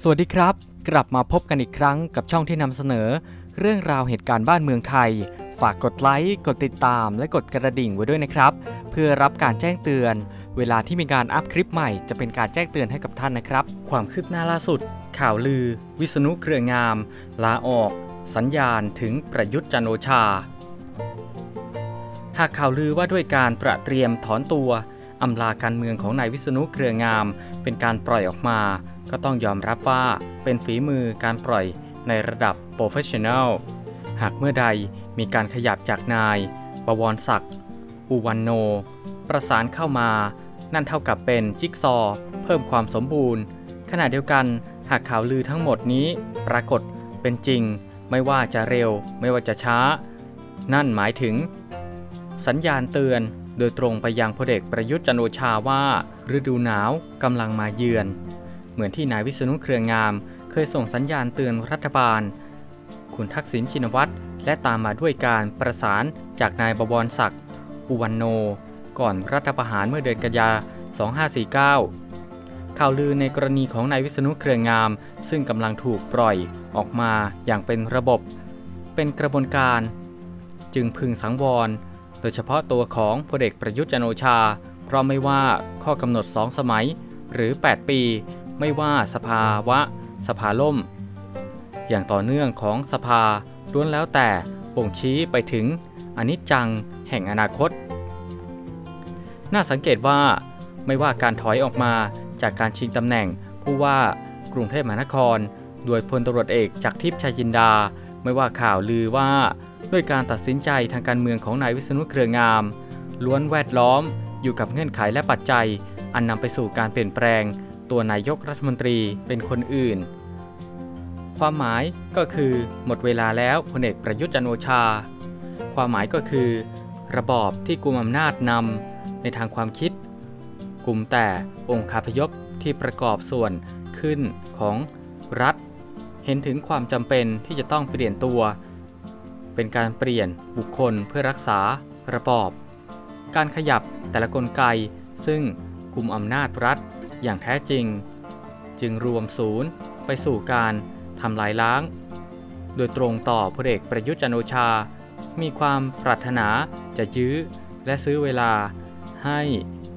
สวัสดีครับ กลับมาพบกันอีกครั้งกับช่องที่นำเสนอ เรื่องราวเหตุการณ์บ้านเมืองไทย ฝากกดไลค์กดติดตาม และกดกระดิ่งไว้ด้วยนะครับ เพื่อรับการแจ้งเตือน เวลาที่มีการอัพคลิปใหม่จะเป็นการแจ้งเตือนให้กับท่านนะครับ ความคืบหน้าล่าสุด ข่าวลือ วิษณุเครืองาม ลาออก สัญญาณถึงประยุทธ์จันโอชา หากข่าวลือว่าด้วยการประเตรียมถอนตัวอำลาการเมืองของนายวิษณุเครืองาม เป็นการปล่อยออกมา ก็ต้องยอมรับว่าเป็นฝีมือการปล่อยในระดับโปรเฟชชั่นแนล หากเมื่อใดมีการขยับจากนาย บวรศักดิ์อุวันโน ประสานเข้ามา นั่นเท่ากับเป็นจิ๊กซอ เพิ่มความสมบูรณ์ ขณะเดียวกันหากข่าวลือทั้งหมดนี้ปรากฏเป็นจริง ไม่ว่าจะเร็ว ไม่ว่าจะช้า นั่นหมายถึง สัญญาณเตือนโดยตรงไปยังพลเอกประยุทธ์จันโอชาว่า ฤดูหนาวกำลังมาเยือน เหมือนที่นายวิษณุเครืองาม เคยส่งสัญญาณเตือนรัฐบาล คุณทักษิณชินวัตรและตามมาด้วยการประสานจากนายบวรศักดิ์อุวันโน ก่อนรัฐประหารเมื่อเดือนกันยา 2549 ข่าวลือในกรณีของนายวิษณุเครืองาม ซึ่งกำลังถูกปล่อยออกมาอย่างเป็นระบบ เป็นกระบวนการ จึงพึงสังวร โดยเฉพาะตัวของพลเอกประยุทธ์จันโอชา เพราะไม่ว่าข้อกำหนด 2 สมัยหรือ 8 ปี ไม่ว่าสภาวะ สภาล่ม อย่างต่อเนื่องของสภาล้วนแล้วแต่บ่งชี้ไปถึงอนิจจังแห่งอนาคต น่าสังเกตว่าไม่ว่าการถอยออกมาจากการชิงตำแหน่งผู้ว่ากรุงเทพมหานคร โดยพลตำรวจเอกจากทิพย์ชัยจินดา ไม่ว่าข่าวลือว่าด้วยการตัดสินใจทางการเมืองของนายวิษณุเครืองาม ล้วนแวดล้อมอยู่กับเงื่อนไขและปัจจัย อันนำไปสู่การเปลี่ยนแปลง ตัวนายกรัฐมนตรีเป็นคนอื่น ความหมายก็คือหมดเวลาแล้วพลเอกประยุทธ์จันโอชา ความหมายก็คือ ระบอบที่กลุ่มอำนาจนำในทางความคิด กลุ่มแต่องค์คาพยพที่ประกอบส่วนขึ้นของรัฐ เห็นถึงความจำเป็นที่จะต้องเปลี่ยนตัว เป็นการเปลี่ยนบุคคลเพื่อรักษาระบอบ การขยับแต่ละกลไกซึ่งกลุ่มอำนาจรัฐ อย่างแท้จริง จึงรวมศูนย์ไปสู่การทำลายล้าง โดยตรงต่อพลเอกประยุทธ์จันโอชา มีความปรารถนาจะยื้อและซื้อเวลา ให้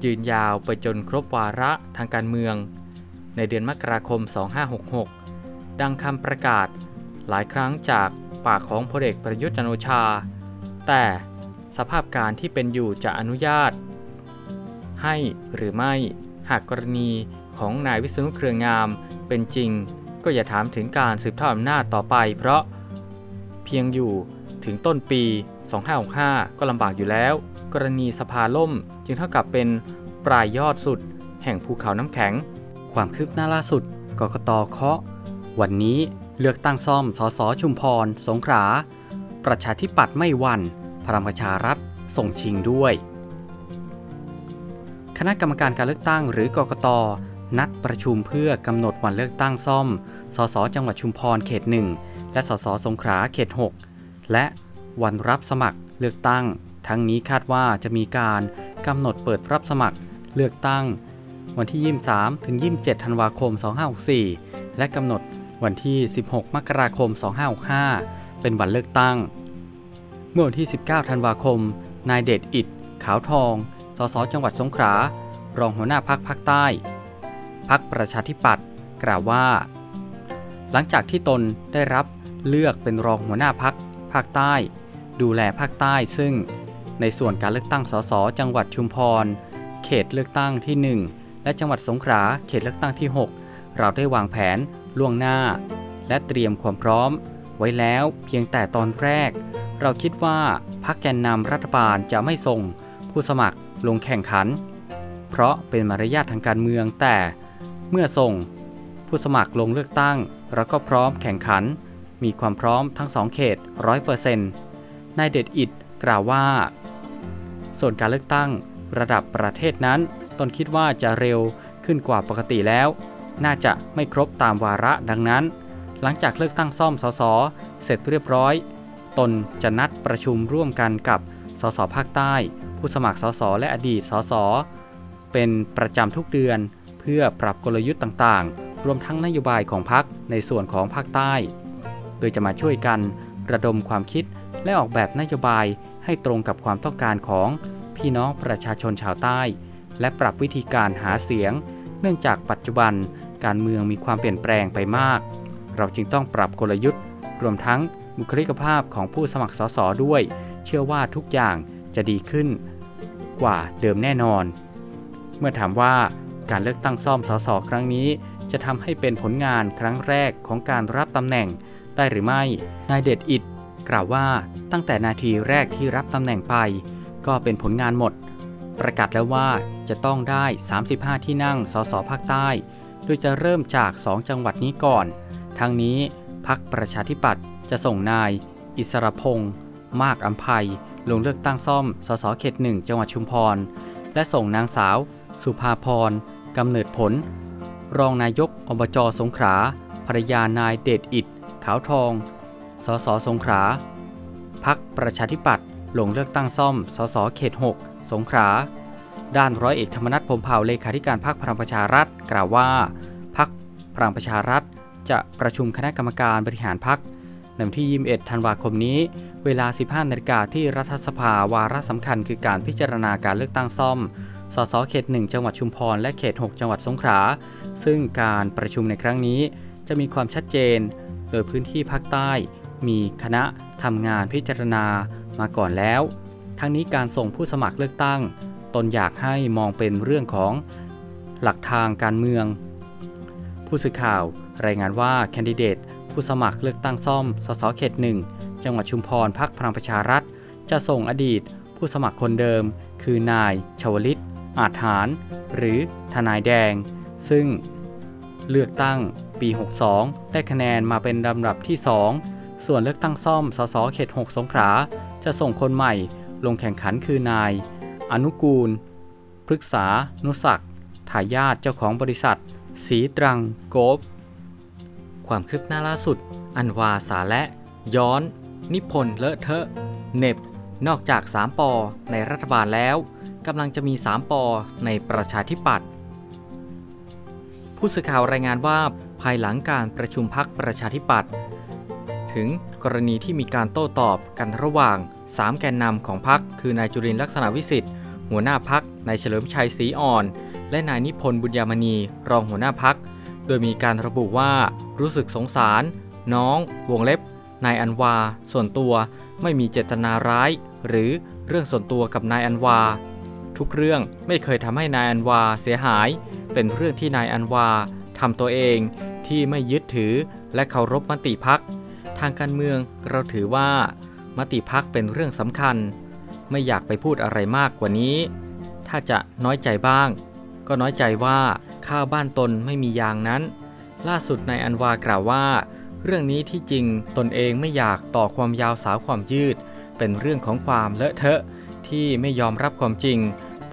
ยืนยาวไปจนครบวาระทางการเมือง ในเดือนมกราคม 2566 ดังคำประกาศหลายครั้งจากปากของพลเอกประยุทธ์จันโอชา แต่สภาพการที่เป็นอยู่จะอนุญาต ให้หรือไม่ หากกรณีของนายวิษณุเครืองามเป็นจริง ก็อย่าถามถึงการสืบทอดอำนาจต่อไป เพราะเพียงอยู่ถึงต้นปี 2565 ก็ลำบากอยู่แล้ว กรณีสภาล่มจึงเท่ากับเป็นปลายยอดสุด แห่งภูเขาน้ำแข็ง ความคืบหน้าล่าสุดกกตเคาะ วันนี้เลือกตั้งซ่อมสสชุมพร สงขลาประชาธิปัตย์ไม่วันพลังประชารัฐส่งชิงด้วย คณะกรรมการการเลือกตั้งหรือกกต นัดประชุมเพื่อกำหนดวันเลือกตั้งซ่อม สสจังหวัดชุมพรเขต 1 และสสสงขลาเขต 6 และวันรับสมัครเลือกตั้ง ทั้งนี้คาดว่าจะมีการกำหนดเปิดรับสมัครเลือกตั้ง วันที่ 23 ถึง 27 ธันวาคม 2564 และกำหนดวันที่ 16 มกราคม 2565 เป็นวันเลือกตั้ง เมื่อวันที่ 19 ธันวาคม นายเดชอิดขาวทอง สสจังหวัดสงขลารองหัวหน้าพักภาคใต้ พักประชาธิปัตย์กล่าวว่า หลังจากที่ตนได้รับเลือกเป็นรองหัวหน้าพักภาคใต้ ดูแลภาคใต้ซึ่งในส่วนการเลือกตั้งสสจังหวัดชุมพร เขตเลือกตั้งที่ 1 และจังหวัดสงขลาเขตเลือกตั้งที่ 6 เราได้วางแผนล่วงหน้า และเตรียมความพร้อม ไว้แล้วเพียงแต่ตอนแรก เราคิดว่าพรรคแกนนำรัฐบาลจะไม่ส่งผู้สมัคร ลงแข่งขัน เพราะเป็นมารยาททางการเมืองแต่เมื่อส่งผู้สมัครลงเลือกตั้งเราก็พร้อมแข่งขัน มีความพร้อมทั้งสองเขตร้อยเปอร์เซ็นต์นายเดชอิดกล่าวว่า ส่วนการเลือกตั้งระดับประเทศนั้น ตนคิดว่าจะเร็วขึ้นกว่าปกติแล้ว น่าจะไม่ครบตามวาระดังนั้น หลังจากเลือกตั้งซ่อมสสเสร็จเรียบร้อย ตนจะนัดประชุมร่วมกันกับสสภาคใต้ ผู้สมัครสสและอดีตสสเป็นประจำทุกเดือน เพื่อปรับกลยุทธ์ต่างๆ รวมทั้งนโยบายของพักในส่วนของภาคใต้ โดยจะมาช่วยกันระดมความคิดและออกแบบนโยบายให้ตรงกับความต้องการของพี่น้องประชาชนชาวใต้ และปรับวิธีการหาเสียง เนื่องจากปัจจุบันการเมืองมีความเปลี่ยนแปลงไปมาก เราจึงต้องปรับกลยุทธ์ รวมทั้งบุคลิกภาพของผู้สมัครสสด้วย เชื่อว่าทุกอย่าง จะดีขึ้นกว่าเดิมแน่นอน เมื่อถามว่าการเลือกตั้งซ่อมสสครั้งนี้ จะทำให้เป็นผลงานครั้งแรกของการรับตำแหน่งได้หรือไม่ นายเดชอิดกล่าวว่าตั้งแต่นาทีแรกที่รับตำแหน่งไป ก็เป็นผลงานหมด ประกาศแล้วว่าจะต้องได้ 35 ที่นั่งสสภาคใต้ โดยจะเริ่มจาก 2 จังหวัดนี้ก่อน ทั้งนี้พักประชาธิปัตย์จะส่งนาย อิสรพงษ์มากอัมภัย ลงเลือกตั้งซ่อม สสเขตหนึ่งจังหวัดชุมพร และส่งนางสาว สุภาพรกำเนิดผล รองนายกอบจสงขลาภรรยานายเดชอิดขาวทอง สสสงขลาพักประชาธิปัตย์ลงเลือกตั้งซ่อม สสเขต 6 สงขลาด้านร้อยเอกธรรมนัฐพรมเผ่าเลขาธิการพรรคพลังประชารัฐ กล่าวว่าพรรคพลังประชารัฐ จะประชุมคณะกรรมการบริหารพรรค ในวันที่ 21 ธันวาคมนี้ เวลา 15นาฬิกาที่รัฐสภาวาระสำคัญคือการพิจารณาการเลือกตั้งซ่อม สสเขต 1 จังหวัดชุมพร และเขต 6 จังหวัดสงขลา ซึ่งการประชุมในครั้งนี้จะมีความชัดเจน โดยพื้นที่ภาคใต้ มีคณะทำงานพิจารณามาก่อนแล้ว ทั้งนี้การส่งผู้สมัครเลือกตั้ง ตนอยากให้มองเป็นเรื่องของหลักทางการเมือง ผู้สื่อข่าวรายงานว่าแคนดิเดต ผู้สมัครเลือกตั้งซ่อม สสเขตหนึ่งจังหวัดชุมพรพักพลังประชารัฐ จะส่งอดีต ผู้สมัครคนเดิม คือนาย ชวลิต อาจหาร หรือทนายแดง ซึ่งเลือกตั้งปี 62 ได้คะแนนมาเป็นลำดับที่ 2 ส่วนเลือกตั้งซ่อม สสเขต 6 สงขลา จะส่งคนใหม่ ลงแข่งขันคือนาย อนุกูล พฤกษา นุศักดิ์ทายาทเจ้าของบริษัท สีตรังโกบ ความคืบหน้าล่าสุด อันวาสาและ ย้อน นิพนธ์เลอะเทอะเน็บ นอกจาก 3ปอในรัฐบาลแล้วกำลังจะมี 3ปอในประชาธิปัตย์ผู้สื่อข่าวรายงานว่าภายหลังการประชุมพักประชาธิปัตย์ถึงกรณีที่มีการโต้ตอบกันระหว่าง 3 แกนนำของพักคือนายจุรินทร์ลักษณะวิสิทธิ์หัวหน้าพักนายเฉลิมชัยศรีอ่อน และนายนิพนธ์บุญยามณี รองหัวหน้าพัก โดยมีการระบุว่ารู้สึกสงสาร น้อง วงเล็บนายอันวา ส่วนตัวไม่มีเจตนาร้าย หรือเรื่องส่วนตัวกับนายอันวา ทุกเรื่องไม่เคยทำให้นายอันวาเสียหาย เป็นเรื่องที่นายอันวาทำตัวเองที่ไม่ยึดถือและเคารพมติพัก ทางการเมืองเราถือว่า มติพักเป็นเรื่องสำคัญ ไม่อยากไปพูดอะไรมากกว่านี้ ถ้าจะน้อยใจบ้าง ก็น้อยใจว่าข้าวบ้านตนไม่มียางนั้น ล่าสุดนายอันวากล่าวว่า เรื่องนี้ที่จริงตนเองไม่อยากต่อความยาวสาวความยืด เป็นเรื่องของความเลอะเทอะที่ไม่ยอมรับความจริง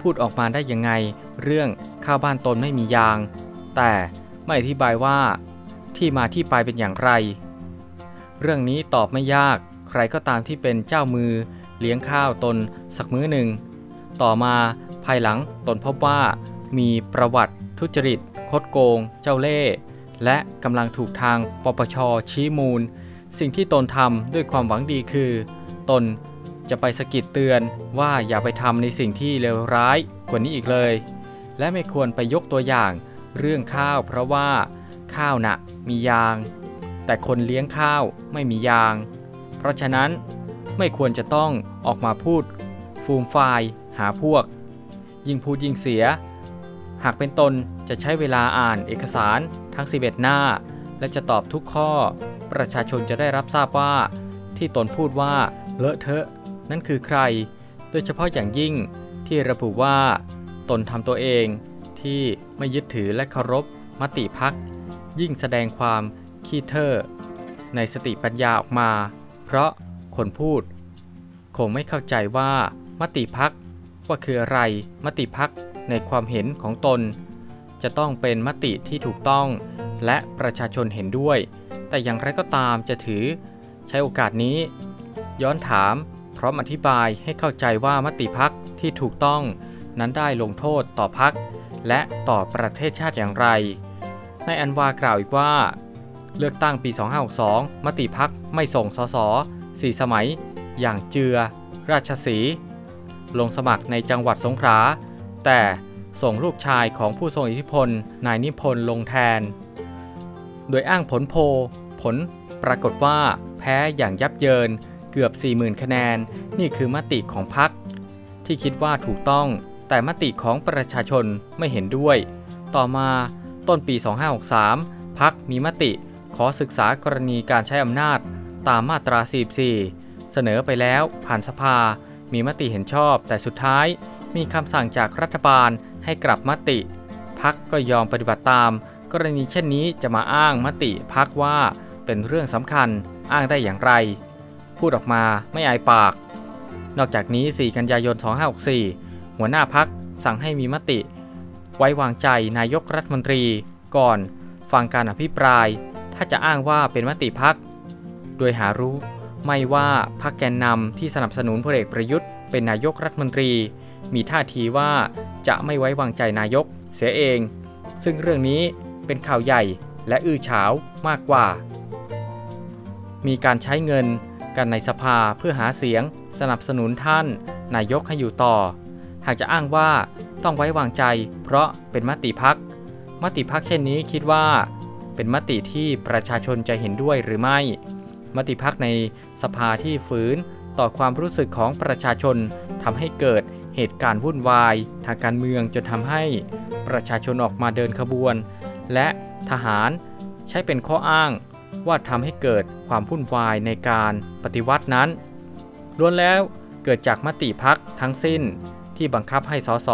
พูดออกมาได้ยังไง เรื่องข้าวบ้านตนไม่มียาง แต่ไม่อธิบายว่า ที่มาที่ไปเป็นอย่างไร เรื่องนี้ตอบไม่ยาก ใครก็ตามที่เป็นเจ้ามือ เลี้ยงข้าวตน สักมื้อหนึ่ง ต่อมาภายหลังตนพบว่า มีประวัติทุจริต คดโกง เจ้าเล่ห์และกำลังถูกทางปปชชี้มูล สิ่งที่ตนทำด้วยความหวังดีคือ ตนจะไปสกิดเตือนว่าอย่าไปทำในสิ่งที่เลวร้ายกว่านี้อีกเลย และไม่ควรไปยกตัวอย่างเรื่องข้าวเพราะว่า ข้าวน่ะมียาง แต่คนเลี้ยงข้าวไม่มียาง เพราะฉะนั้นไม่ควรจะต้องออกมาพูด ฟูมฟายหาพวก ยิ่งพูดยิ่งเสีย หากเป็นตนจะใช้เวลาอ่านเอกสารทั้ง 11 หน้า และจะตอบทุกข้อ ประชาชนจะได้รับทราบว่า ที่ตนพูดว่าเลอะเทอะ นั่นคือใคร โดยเฉพาะอย่างยิ่งที่ระบุว่า ตนทำตัวเองที่ไม่ยึดถือและเคารพมติพัก ยิ่งแสดงความขี้เท่อในสติปัญญาออกมา เพราะคนพูด คงไม่เข้าใจว่ามติพัก ว่าคืออะไรมติพักในความเห็นของตน จะต้องเป็นมติที่ถูกต้องและประชาชนเห็นด้วย แต่อย่างไรก็ตามจะถือ ใช้โอกาสนี้ ย้อนถามพร้อมอธิบายให้เข้าใจว่ามติพักที่ถูกต้องนั้นได้ลงโทษต่อพักและต่อประเทศชาติอย่างไรนายอันวากล่าวอีกว่า เลือกตั้งปี 2562 มติพักไม่ส่งสสสี่สมัย อย่างเจือ ราชสี ลงสมัครในจังหวัดสงขลาแต่ส่งลูกชายของผู้ทรงอิทธิพลนายนิพนธ์ลงแทน โดยอ้างผลโพลผลปรากฏว่าแพ้อย่างยับเยินเกือบ 40,000 คะแนน นี่คือมติของพรรคที่คิดว่าถูกต้อง แต่มติของประชาชนไม่เห็นด้วย ต่อมาต้นปี 2563พักมีมติขอศึกษากรณีการใช้อำนาจตามมาตรา 44 เสนอไปแล้วผ่านสภา มีมติเห็นชอบ แต่สุดท้ายมีคำสั่งจากรัฐบาลให้กลับมติ พักก็ยอมปฏิบัติตาม กรณีเช่นนี้จะมาอ้างมติพักว่าเป็นเรื่องสำคัญอ้างได้อย่างไร พูดออกมาไม่อายปาก นอกจากนี้ 4 กันยายน 2564 หัวหน้าพักสั่งให้มีมติ ไว้วางใจนายกรัฐมนตรี ก่อนฟังการอภิปราย ถ้าจะอ้างว่าเป็นมติพัก โดยหารู้ ไม่ว่าพักแกนนำที่สนับสนุนพลเอกประยุทธ์เป็นนายกรัฐมนตรี มีท่าทีว่าจะไม่ไว้วางใจนายกเสียเอง ซึ่งเรื่องนี้เป็นข่าวใหญ่และอื้อฉาวมากกว่า มีการใช้เงินกันในสภาเพื่อหาเสียงสนับสนุนท่าน นายกให้อยู่ต่อ หากจะอ้างว่าต้องไว้วางใจ เพราะเป็นมติพัก มติพักเช่นนี้คิดว่า เป็นมติที่ประชาชนจะเห็นด้วยหรือไม่ มติพักในสภาที่ฝืนต่อความรู้สึกของประชาชนทำให้เกิดเหตุการณ์วุ่นวาย ทางการเมืองจนทำให้ประชาชนออกมาเดินขบวน และทหารใช้เป็นข้ออ้างว่าทำให้เกิดความวุ่นวายในการปฏิวัตินั้นล้วนแล้วเกิดจากมติพักทั้งสิ้นที่บังคับให้สส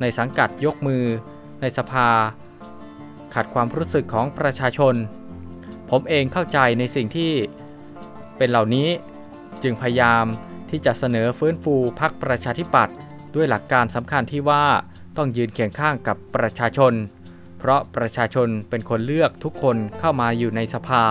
ในสังกัดยกมือ ในสภาขัดความรู้สึกของประชาชน ผมเองเข้าใจในสิ่งที่ เป็นเหล่านี้ จึงพยายามที่จะเสนอฟื้นฟูพักประชาธิปัตย์ด้วยหลักการสำคัญที่ว่าต้องยืนเคียงข้างกับประชาชน เพราะประชาชนเป็นคนเลือกทุกคนเข้ามาอยู่ในสภา